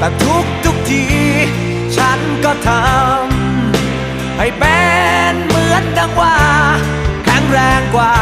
แต่ทุกทุกที ฉันก็ทำให้เป็นเหมือนดังว่า แข็งแรงกว่า